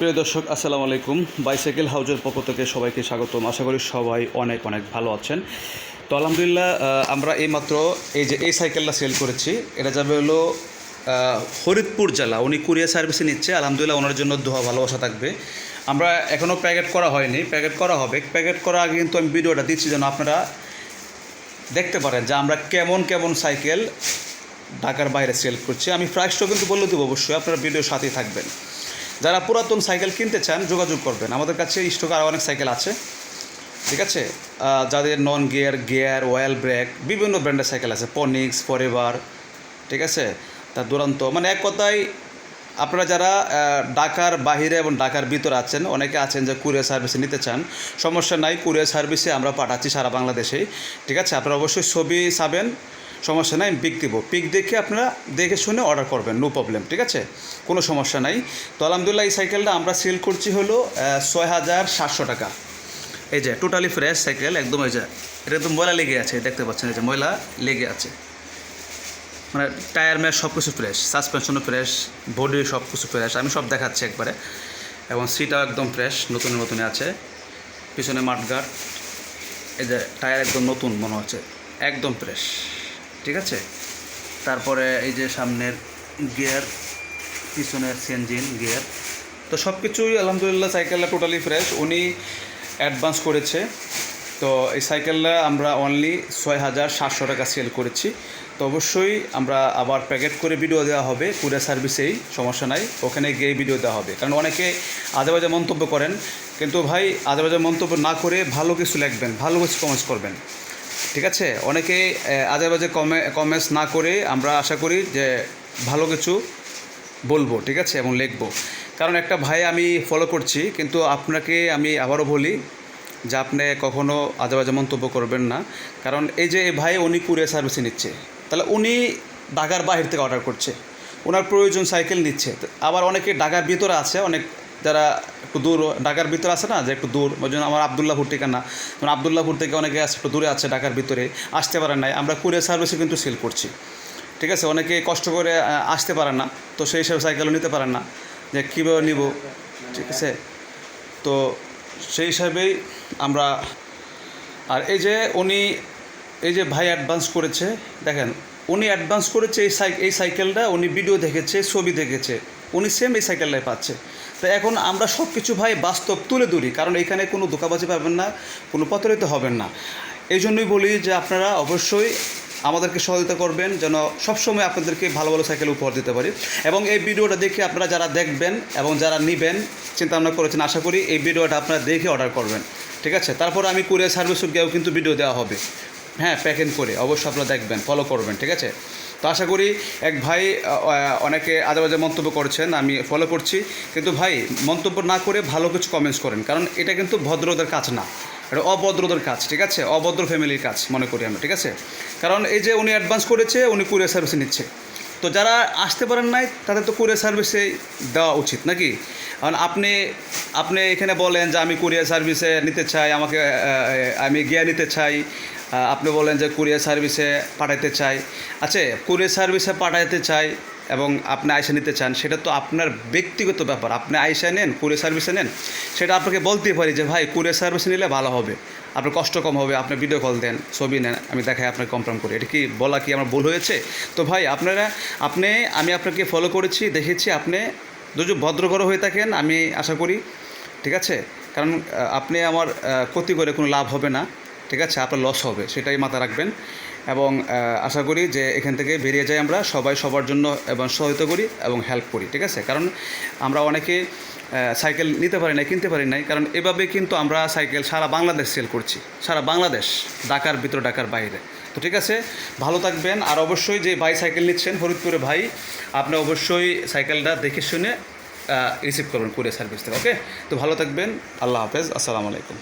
প্রিয় দর্শক, আসসালামু আলাইকুম। বাইসাইকেল হাউজের পক্ষ থেকে সবাইকে স্বাগতম। আশা করি সবাই অনেক অনেক ভালো আছেন। তো আলহামদুলিল্লাহ আমরা এইমাত্র এই যে এই সাইকেলটা সেল করেছি। এটা যাবে হলো ফরিদপুর জেলা। উনি কুরিয়ার সার্ভিসে নিচ্ছে। আলহামদুলিল্লাহ, ওনার জন্য দোয়া, ভালোবাসা থাকবে। আমরা এখনও প্যাকেট করা হয়নি। প্যাকেট করা হবে। প্যাকেট করার আগে কিন্তু আমি ভিডিওটা দিচ্ছি যেন আপনারা দেখতে পারেন যে আমরা কেমন কেমন সাইকেল ঢাকার বাইরে সেল করছি। আমি প্রাইসটাও কিন্তু বলে দেবো অবশ্যই। আপনারা ভিডিওর সাথেই থাকবেন। যারা পুরাতন সাইকেল কিনতে চান, যোগাযোগ করবেন। আমাদের কাছে স্টক আরও অনেক সাইকেল আছে। ঠিক আছে? যাদের non gear gear oil brake বিভিন্ন ব্র্যান্ডের সাইকেল আছে। পনিক্স ফরেভার ঠিক আছে? তার দুরন্ত। মানে এক কথায়, আপনারা যারা ঢাকার বাহিরে এবং ঢাকার ভিতরে আছেন, অনেকে আছেন যে কুরিয়ার সার্ভিসে নিতে চান। সমস্যা নাই কুরিয়ার সার্ভিসে আমরা পাঠাচ্ছি সারা বাংলাদেশেই। ঠিক আছে? আপনারা অবশ্যই ছবি চাবেন সমস্যা নাই, আমি পিক দিব। পিক দেখে আপনারা দেখে শুনে অর্ডার করবেন নো প্রবলেম ঠিক আছে? কোনো সমস্যা নাই। তো আলহামদুলিল্লাহ এই সাইকেলটা আমরা সেল করছি হলো ছয় হাজার সাতশো টাকা। এই যে টোটালি ফ্রেশ সাইকেল একদম এই যে, এটা একদম ময়লা লেগে আছে দেখতে পাচ্ছেন, এই যে ময়লা লেগে আছে। মানে টায়ার ম্যাচ সব কিছু ফ্রেশ সাসপেনশনও ফ্রেশ বডি সব কিছু ফ্রেশ আমি সব দেখাচ্ছি একবারে। এবং সিটাও একদম ফ্রেশ নতুন নতুন আছে। পিছনে মাঠগার্ড এই যে টায়ার একদম নতুন মনে হচ্ছে, একদম ফ্রেশ ঠিক আছে? তারপরে এই যে সামনের গিয়ার, পিছনের সেনজিন গিয়ার। তো সব কিছুই আলহামদুলিল্লাহ সাইকেলটা টোটালি ফ্রেশ উনি অ্যাডভান্স করেছে। তো এই সাইকেলটা আমরা অনলি ছয় হাজার সাতশো টাকা সেল করেছি। তো অবশ্যই আমরা আবার প্যাকেট করে ভিডিও দেওয়া হবে। কুরিয়ার সার্ভিসেই সমস্যা নাই। ওখানে গিয়ে ভিডিও দেওয়া হবে। কারণ অনেকে আজেবাজে মন্তব্য করেন। কিন্তু ভাই, আজেবাজে মন্তব্য না করে ভালো কিছু লিখবেন, ভালো কিছু কমেন্টস করবেন। ঠিক আছে? অনেকে আজেবাজে কমে কমেন্টস না করে আমরা আশা করি যে ভালো কিছু বলব, ঠিক আছে? এবং লিখব। কারণ একটা ভাই আমি ফলো করছি, কিন্তু আপনাকে আমি আবারও বলি যে আপনি কখনও আজেবাজে মন্তব্য করবেন না। কারণ এই যে ভাই, উনি কুরিয়ার সার্ভিসে নিচ্ছে। তাহলে উনি ঢাকার বাহির থেকে অর্ডার করছে। ওনার প্রয়োজন সাইকেল নিচ্ছে। আবার অনেকে ঢাকার ভিতরে আছে, অনেক যারা একটু দূর, ঢাকার ভিতরে আছে না, যে একটু দূর, ওই জন্য আমার আবদুল্লাপুর ঠিকানা। যেমন আবদুল্লাপুর থেকে অনেকে আছে, একটু দূরে আছে ঢাকার ভিতরে, আসতে পারেন নাই। আমরা কুরিয়ার সার্ভিসে কিন্তু সেল করছি। ঠিক আছে? অনেকে কষ্ট করে আসতে পারেন না, তো সেই হিসাবে সাইকেলও নিতে পারেন না, যে কীভাবে নিব? ঠিক আছে? তো সেই হিসাবেই আমরা, আর এই যে উনি, এই যে ভাই অ্যাডভান্স করেছে, দেখেন, উনি অ্যাডভান্স করেছে এই সাইক এই সাইকেলটা উনি ভিডিও দেখেছে, ছবি দেখেছে। উনি সেম এই সাইকেলটাই পাচ্ছে। তো এখন আমরা সব কিছু ভাই বাস্তব তুলে ধরি, কারণ এখানে কোনো ধোকাবাজি পাবেন না, কোনো প্রতারিত হবেন না। এই জন্যই বলি যে আপনারা অবশ্যই আমাদেরকে সহযোগিতা করবেন, যেন সবসময় আপনাদেরকে ভালো ভালো সাইকেল উপহার দিতে পারি। এবং এই ভিডিওটা দেখে আপনারা যারা দেখবেন এবং যারা নেবেন চিন্তা ভাবনা করেছেন, আশা করি এই ভিডিওটা আপনারা দেখে অর্ডার করবেন। ঠিক আছে? তারপর আমি কুরিয়ার সার্ভিস গিয়েও কিন্তু ভিডিও দেওয়া হবে। হ্যাঁ প্যাকেন করে অবশ্যই আপনারা দেখবেন ফলো করবেন, ঠিক আছে? তো আশা করি এক ভাই অনেকে আজেবাজে মন্তব্য করছেন, আমি ফলো করছি। কিন্তু ভাই, মন্তব্য না করে ভালো কিছু কমেন্টস করেন, কারণ এটা কিন্তু ভদ্রদের কাজ না। এটা অভদ্রদের কাজ, ঠিক আছে? অভদ্র ফ্যামিলির কাজ, মনে করি আমরা, ঠিক আছে? কারণ এই যে উনি অ্যাডভান্স করেছে, উনি কুরিয়ার সার্ভিসে নিচ্ছে। তো যারা আসতে পারেন নাই, তাদের তো কুরিয়ার সার্ভিসে দেওয়া উচিত, নাকি? কারণ আপনি আপনি এখানে বলেন যে আমি কুরিয়ার সার্ভিসে নিতে চাই, আমাকে আমি গিয়া নিতে চাই আপনি বলেন যে কুরিয়ার সার্ভিসে পাঠাইতে চাই। আচ্ছা কুরিয়ার সার্ভিসে পাঠাইতে চাই এবং আপনি আয়সা নিতে চান, সেটা তো আপনার ব্যক্তিগত ব্যাপার। আপনি আয়সা নেন, কুরিয়ার সার্ভিসে নেন, সেটা আপনাকে বলতেই পারি যে, ভাই, কুরিয়ার সার্ভিসে নিলে ভালো হবে। আপনার কষ্ট কম হবে, আপনি ভিডিও কল দেন, ছবি নেন, আমি দেখাই আপনাকে কনফার্ম করি। এটা কি বলা কি আমার ভুল হয়েছে? তো ভাই, আপনারা, আপনি, আমি আপনাকে ফলো করেছি, দেখেছি, আপনি যদি ভদ্রঘর হয়ে থাকেন, আমি আশা করি, ঠিক আছে? কারণ আপনি আমার ক্ষতি করে কোনো লাভ হবে না। ঠিক আছে, আপনার লস হবে, সেটাই মাথা রাখবেন। এবং আশা করি যে এখান থেকে বেরিয়ে যাই আমরা, সবাই সবার জন্য এবং সহায়তা করি এবং হেল্প করি, ঠিক আছে? কারণ আমরা অনেকে সাইকেল নিতে পারি নাই, কিনতে পারি নাই, কারণ এভাবে কিন্তু আমরা সাইকেল সারা বাংলাদেশ সেল করছি, সারা বাংলাদেশ, ঢাকার ভিতর, ঢাকার বাইরে। তো ঠিক আছে, ভালো থাকবেন, আর অবশ্যই যে ভাই সাইকেল নিচ্ছেন ফরিদপুরে ভাই, আপনি অবশ্যই সাইকেলটা দেখে শুনে রিসিভ করবেন কুরিয়ার সার্ভিস থেকে ওকে তো ভালো থাকবেন, আল্লাহ হাফেজ, আসসালামু আলাইকুম।